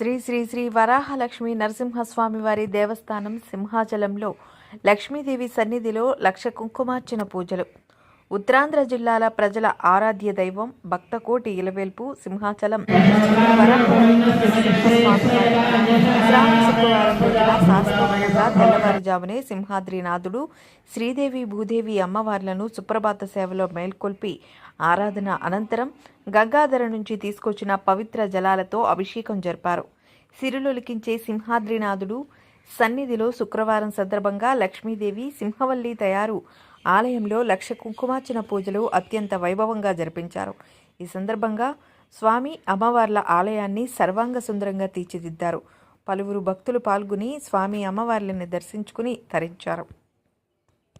శ్రీ శ్రీ శ్రీ వరాహలక్ష్మి నరసింహస్వామి వారి దేవస్థానం సింహాచలంలో లక్ష్మీదేవి సన్నిధిలో లక్ష కుంకుమార్చన పూజలు. ఉత్తరాంధ్ర జిల్లాల ప్రజల ఆరాధ్య దైవం భక్తకోటి ఇలవేల్పు సింహాచలం. శుక్రవారం రోజున తెల్లవారుజామునే సింహాద్రినాథుడు శ్రీదేవి భూదేవి అమ్మవార్లను సుప్రభాత సేవలో మేల్కొల్పి ఆరాధన అనంతరం గంగాధర నుంచి తీసుకొచ్చిన పవిత్ర జలాలతో అభిషేకం జరిపారు. సిరులొలికించే సింహాద్రినాథుడు సన్నిధిలో శుక్రవారం సందర్భంగా లక్ష్మీదేవి సింహవల్లి తయారు ఆలయంలో లక్ష కుంకుమార్చన పూజలు అత్యంత వైభవంగా జరిపించారు. ఈ సందర్భంగా స్వామి అమ్మవార్ల ఆలయాన్ని సర్వాంగ సుందరంగా తీర్చిదిద్దారు. పలువురు భక్తులు పాల్గొని స్వామి అమ్మవార్లని దర్శించుకుని తరించారు.